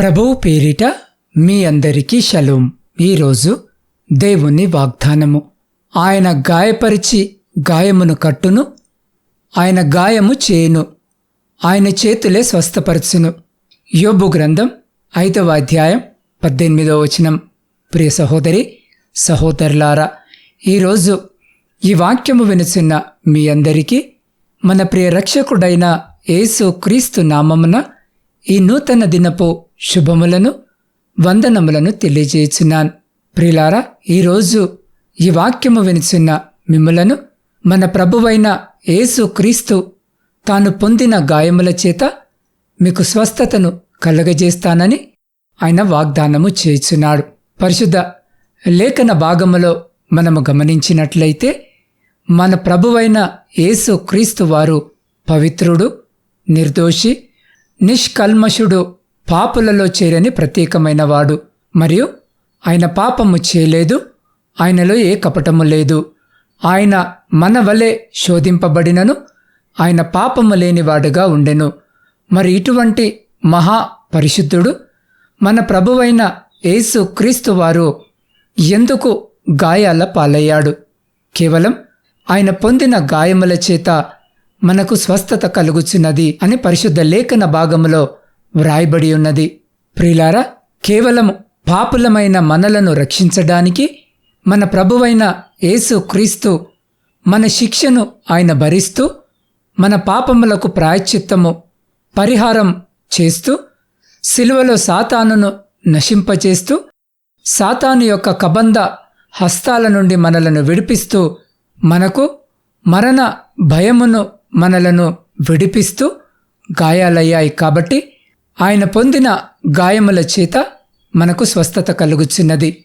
ప్రభువు పేరిట మీ అందరికీ షలోం. ఈరోజు దేవుని వాగ్దానము. ఆయన గాయపరిచి గాయమును కట్టును. ఆయన గాయము చేయును. ఆయన చేతులే స్వస్థపరచును. యోబు గ్రంథం ఐదవ అధ్యాయం పద్దెనిమిదవ వచనం. ప్రియ సహోదరి సహోదరులారా ఈరోజు ఈ వాక్యము వినుచున్న మీ అందరికీ మన ప్రియ రక్షకుడైన యేసు క్రీస్తు నామమున ఈ నూతన దినపు శుభములను వందనములను తెలియజేయుచున్నాను. ప్రిలారా ఈరోజు ఈ వాక్యము వినిచున్న మిమ్ములను మన ప్రభువైన యేసు క్రీస్తు తాను పొందిన గాయముల చేత మీకు స్వస్థతను కలగజేస్తానని ఆయన వాగ్దానము చేయుచున్నాడు. పరిశుద్ధ లేఖన భాగములో మనము గమనించినట్లయితే మన ప్రభువైన యేసు క్రీస్తు వారు పవిత్రుడు నిర్దోషి నిష్కల్మషుడు పాపులలో చేరని ప్రత్యేకమైన వాడు మరియు ఆయన పాపము చేయలేదు ఆయనలో ఏ కపటము లేదు. ఆయన మన వలె శోధింపబడినను ఆయన పాపము లేనివాడుగా ఉండెను. మరి ఇటువంటి మహా పరిశుద్ధుడు మన ప్రభువైన యేసు క్రీస్తు వారు ఎందుకు గాయాల పాలయ్యాడు? కేవలం ఆయన పొందిన గాయముల చేత మనకు స్వస్థత కలుగుచున్నది అని పరిశుద్ధ లేఖన భాగములో వ్రాయబడి ఉన్నది. ప్రిలారా కేవలం పాపులమైన మనలను రక్షించడానికి మన ప్రభువైన యేసు క్రీస్తు మన శిక్షను ఆయన భరిస్తూ మన పాపములకు ప్రాయశ్చిత్తము పరిహారం చేస్తూ సిలువలో సాతానును నశింపచేస్తూ సాతాను యొక్క కబంధ హస్తాల నుండి మనలను విడిపిస్తూ మనకు మరణ భయమును మనలను విడిపిస్తూ గాయాలయ్యాయి కాబట్టి ఆయన పొందిన గాయముల చేత మనకు స్వస్థత కలుగుచున్నది.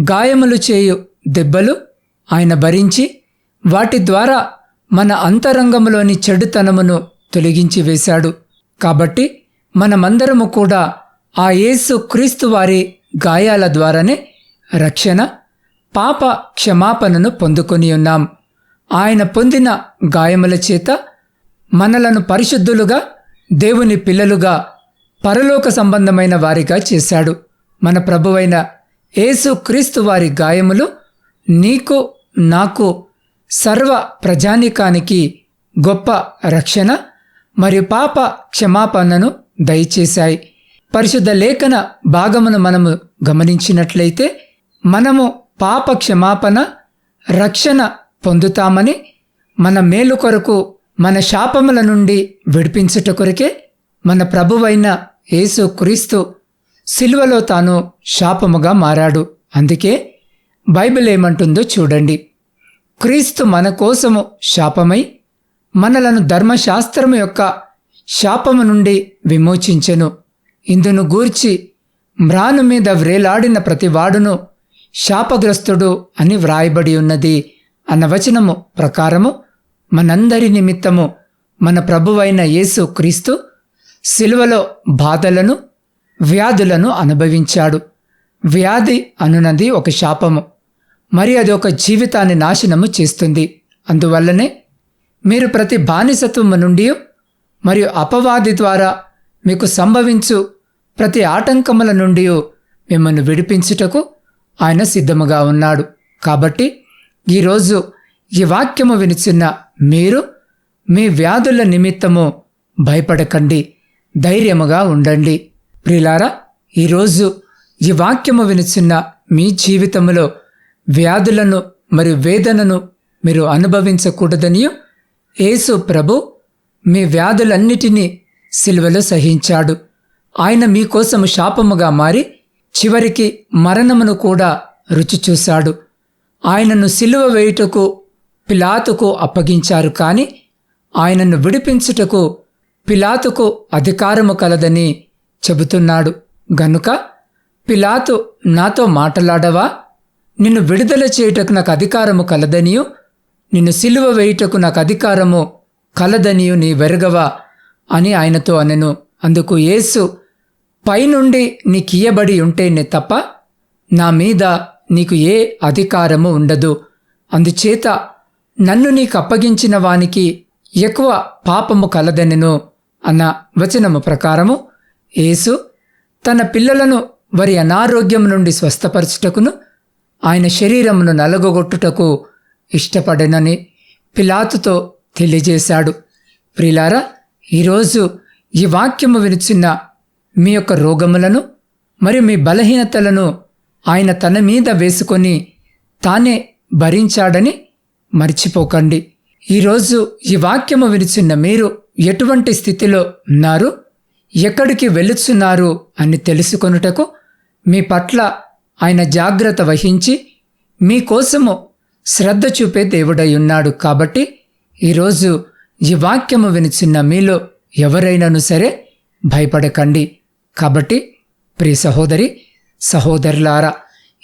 గాయములు చేయు దెబ్బలు ఆయన భరించి వాటి ద్వారా మన అంతరంగములోని చెడుతనమును తొలగించి వేశాడు. కాబట్టి మనమందరము కూడా ఆ యేసు క్రీస్తు వారి గాయాల ద్వారానే రక్షణ పాప క్షమాపణను పొందుకొని ఉన్నాం. ఆయన పొందిన గాయముల చేత మనలను పరిశుద్ధులుగా దేవుని పిల్లలుగా పరలోక సంబంధమైన వారిగా చేశాడు. మన ప్రభువైన యేసు క్రీస్తు వారి గాయములు నీకు నాకు సర్వ ప్రజానికానికి గొప్ప రక్షణ మరియు పాప క్షమాపణను దయచేశాయి. పరిశుద్ధ లేఖన భాగమును మనము గమనించినట్లయితే మనము పాప క్షమాపణ రక్షణ పొందుతామని మన మేలు కొరకు మన శాపముల నుండి విడిపించుట కొరకే మన ప్రభువైన యేసు క్రీస్తు సిలువలో తాను శాపముగా మారాడు. అందుకే బైబిల్ ఏమంటుందో చూడండి. క్రీస్తు మన కోసము శాపమై మనలను ధర్మశాస్త్రము యొక్క శాపము నుండి విమోచించెను. ఇందును గూర్చి మ్రాను మీద వ్రేలాడిన ప్రతివాడును శాపగ్రస్తుడు అని వ్రాయబడి ఉన్నది అన్న వచనము ప్రకారము మనందరి నిమిత్తము మన ప్రభువైన యేసు క్రీస్తు సిలువలో బాధలను వ్యాధులను అనుభవించాడు. వ్యాధి అనునది ఒక శాపము. మరి అది ఒక జీవితాన్ని నాశనము చేస్తుంది. అందువల్లనే మీరు ప్రతి బానిసత్వము నుండి మరియు అపవాది ద్వారా మీకు సంభవించు ప్రతి ఆటంకముల నుండి మిమ్మల్ని విడిపించుటకు ఆయన సిద్ధముగా ఉన్నాడు. కాబట్టి ఈరోజు ఈ వాక్యము వినిచిన్న మీరు మీ వ్యాధుల నిమిత్తము భయపడకండి. ధైర్యముగా ఉండండి. ప్రిలారా ఈరోజు ఈ వాక్యము వినిచిన్న మీ జీవితములో వ్యాధులను మరియు వేదనను మీరు అనుభవించకూడదనియు యేసు ప్రభు మీ వ్యాధులన్నిటినీ సిలువలో సహించాడు. ఆయన మీకోసము శాపముగా మారి చివరికి మరణమును కూడా రుచి చూశాడు. ఆయనను సిలువ వేయుటకు పిలాతుకు అప్పగించారు కానీ ఆయనను విడిపించుటకు పిలాతుకు అధికారము కలదని చెబుతున్నాడు. గనుక పిలాతు నాతో మాటలాడవా? నిన్ను విడుదల చేయుటకు నాకు అధికారము కలదనియు? నిన్ను సిలువ వేయుటకు నాకు అధికారము కలదనియు నీ వెరగవా? అని ఆయనతో అనెను. అందుకు యేసు పైనుండి నీకియబడి ఉంటేనే తప్ప నా మీద నీకు ఏ అధికారము ఉండదు. అందుచేత నన్ను నీకు అప్పగించిన వానికి ఎక్కువ పాపము కలదనెను. అన్న వచనము ప్రకారము యేసు తన పిల్లలను వారి అనారోగ్యం నుండి స్వస్థపరచుటకును ఆయన శరీరమును నలగొట్టుటకు ఇష్టపడనని పిలాతుతో తెలియజేశాడు. ప్రిలారా ఈరోజు ఈ వాక్యము వినిచిన మీ యొక్క రోగములను మరియు మీ బలహీనతలను ఆయన తన మీద వేసుకొని తానే భరించాడని మర్చిపోకండి. ఈరోజు ఈ వాక్యము వినిచిన్న మీరు ఎటువంటి స్థితిలో ఉన్నారు? ఎక్కడికి వెళుతున్నారు అని తెలుసుకొనుటకు మీ పట్ల ఆయన జాగ్రత్త వహించి మీకోసము శ్రద్ధ చూపే దేవుడై ఉన్నాడు కాబట్టి ఈరోజు ఈ వాక్యము వినిచిన్న మీలో ఎవరైనాను సరే భయపడకండి. కాబట్టి ప్రియ సహోదరి సహోదరులారా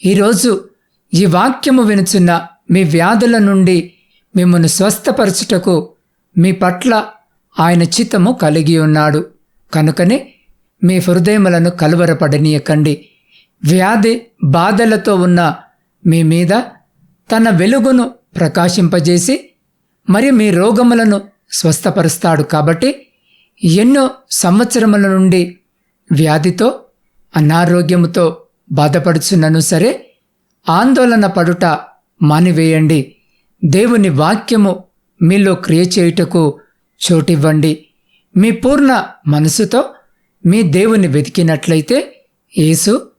ఈరోజు ఈ వాక్యము వినుచున్న మీ వ్యాధుల నుండి మిమ్మల్ని స్వస్థపరచుటకు మీ పట్ల ఆయన చిత్తము కలిగి ఉన్నాడు. కనుకనే మీ హృదయములను కలువరపడనీయకండి. వ్యాధి బాధలతో ఉన్న మీ మీద తన వెలుగును ప్రకాశింపజేసి మరి మీ రోగములను స్వస్థపరుస్తాడు కాబట్టి ఎన్నో సంవత్సరముల నుండి వ్యాధితో అనారోగ్యముతో బాధపడుచున్నను సరే ఆందోళన పడుట మానివేయండి. దేవుని వాక్యము మీలో క్రియ చేయుటకు చోటివ్వండి. మీ పూర్ణ మనసుతో మీ దేవుని వెతికినట్లయితే యేసు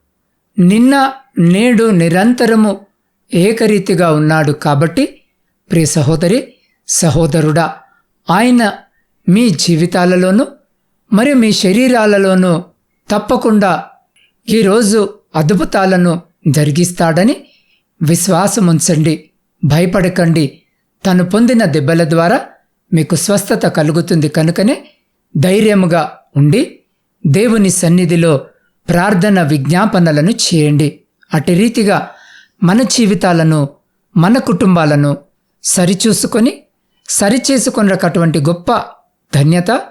నిన్న నేడు నిరంతరము ఏకరీతిగా ఉన్నాడు కాబట్టి ప్రియ సహోదరి సహోదరుడా ఆయన మీ జీవితాలలోనూ మరియు మీ శరీరాలలోనూ తప్పకుండా ఈరోజు అద్భుతాలను జరిగిస్తాడని విశ్వాసముంచండి. భయపడకండి. తను పొందిన దెబ్బల ద్వారా మీకు స్వస్థత కలుగుతుంది కనుకనే ధైర్యముగా ఉండి దేవుని సన్నిధిలో ప్రార్థన విజ్ఞాపనలను చేయండి. అటు రీతిగా మన జీవితాలను మన కుటుంబాలను సరిచూసుకొని సరిచేసుకున్నటువంటి గొప్ప ధన్యత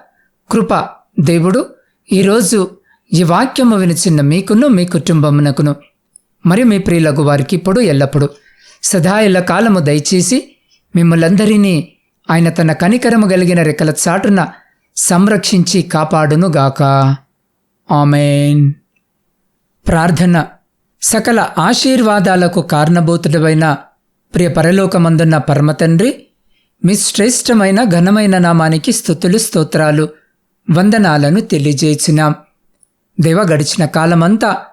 కృప దేవుడు ఈరోజు ఈ వాక్యము వినిచిన్న మీకును మీ కుటుంబమునకును. మరి మీ ప్రియులకు వారికి ఇప్పుడు ఎల్లప్పుడు. సదా కాలము దయచేసి మిమ్మల్ందరినీ ఆయన తన కనికరము కలిగిన రెక్కల చాటున సంరక్షించి కాపాడునుగాక. ఆమెన్. ప్రార్థన. సకల ఆశీర్వాదాలకు కారణభూతుడమైన ప్రియ పరలోకమందున్న పరమతండ్రి మీ శ్రేష్టమైన ఘనమైన నామానికి స్థుతులు స్తోత్రాలు వందనాలను తెలియజేసినాం దేవ గడిచిన కాలమంతా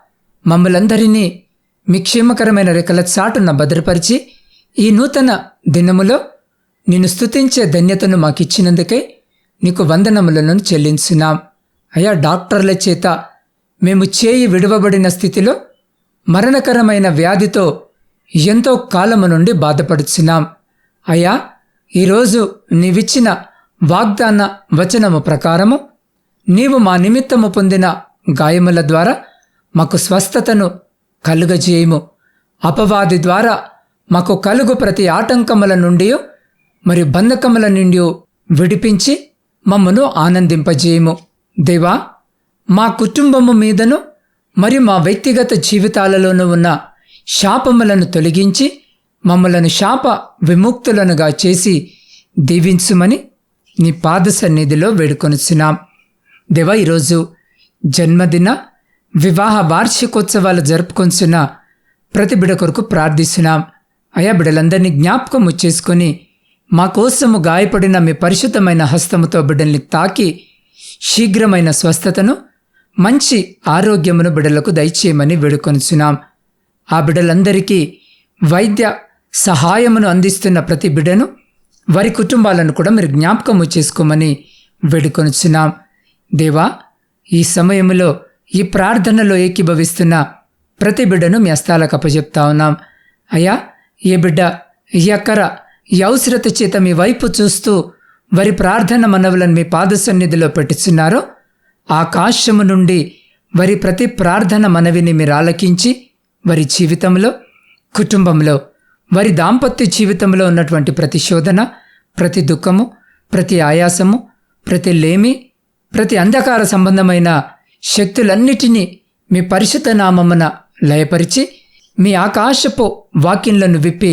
మమ్మలందరినీ మీ క్షేమకరమైన రెక్కల చాటున భద్రపరిచి ఈ నూతన దినములో నిన్ను స్థుతించే ధన్యతను మాకిచ్చినందుకే నీకు వందనములను చెల్లించున్నాం. అయా డాక్టర్ల చేత మేము చేయి విడవబడిన స్థితిలో మరణకరమైన వ్యాధితో ఎంతో కాలము నుండి బాధపడుచున్నాం. అయ్యా ఈరోజు నీవిచ్చిన వాగ్దాన వచనము ప్రకారము నీవు మా నిమిత్తము పొందిన గాయముల ద్వారా మాకు స్వస్థతను కలుగజేయము. అపవాది ద్వారా మాకు కలుగు ప్రతి ఆటంకముల నుండి మరి బంధకముల నుండి విడిపించి మమ్మను ఆనందింపజేయము. దేవా మా కుటుంబము మీదను మరియు మా వ్యక్తిగత జీవితాలలోనూ ఉన్న శాపములను తొలగించి మమ్మలను శాప విముక్తులనుగా చేసి దీవించుమని నీ పాద సన్నిధిలో వేడుకొనిచున్నాం. దేవ ఈరోజు జన్మదిన వివాహ వార్షికోత్సవాలు జరుపుకొంచున్న ప్రతి బిడ కొరకు ప్రార్థిస్తున్నాం. అయా బిడలందరినీ జ్ఞాపకము చేసుకొని మా కోసము గాయపడిన మీ పరిశుద్ధమైన హస్తముతో బిడ్డల్ని తాకి శీఘ్రమైన స్వస్థతను మంచి ఆరోగ్యమును బిడ్డలకు దయచేయమని వేడుకొనిచున్నాం. ఆ బిడ్డలందరికీ వైద్య సహాయమును అందిస్తున్న ప్రతి బిడ్డను వారి కుటుంబాలను కూడా మీరు జ్ఞాపకము చేసుకోమని వేడుకొనిచున్నాం. దేవా ఈ సమయంలో ఈ ప్రార్థనలో ఏకీభవిస్తున్న ప్రతి బిడ్డను మీ హస్తాలకు అప్పచెప్తా ఉన్నాం. అయ్యా ఏ బిడ్డ ఎక్కర ఈ అవసరత చేత మీ వైపు చూస్తూ వారి ప్రార్థన మనవులను మీ పాదసన్నిధిలో పెట్టుచున్నారో ఆకాశము నుండి వారి ప్రతి ప్రార్థన మనవిని మీరు ఆలకించి వారి జీవితంలో కుటుంబంలో వారి దాంపత్య జీవితంలో ఉన్నటువంటి ప్రతి శోధన ప్రతి దుఃఖము ప్రతి ఆయాసము ప్రతి లేమి ప్రతి అంధకార సంబంధమైన శక్తులన్నిటినీ మీ పరిశుద్ధ నామమున లయపరిచి మీ ఆకాశపు వాక్యంలను విప్పి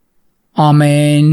ఆమెన్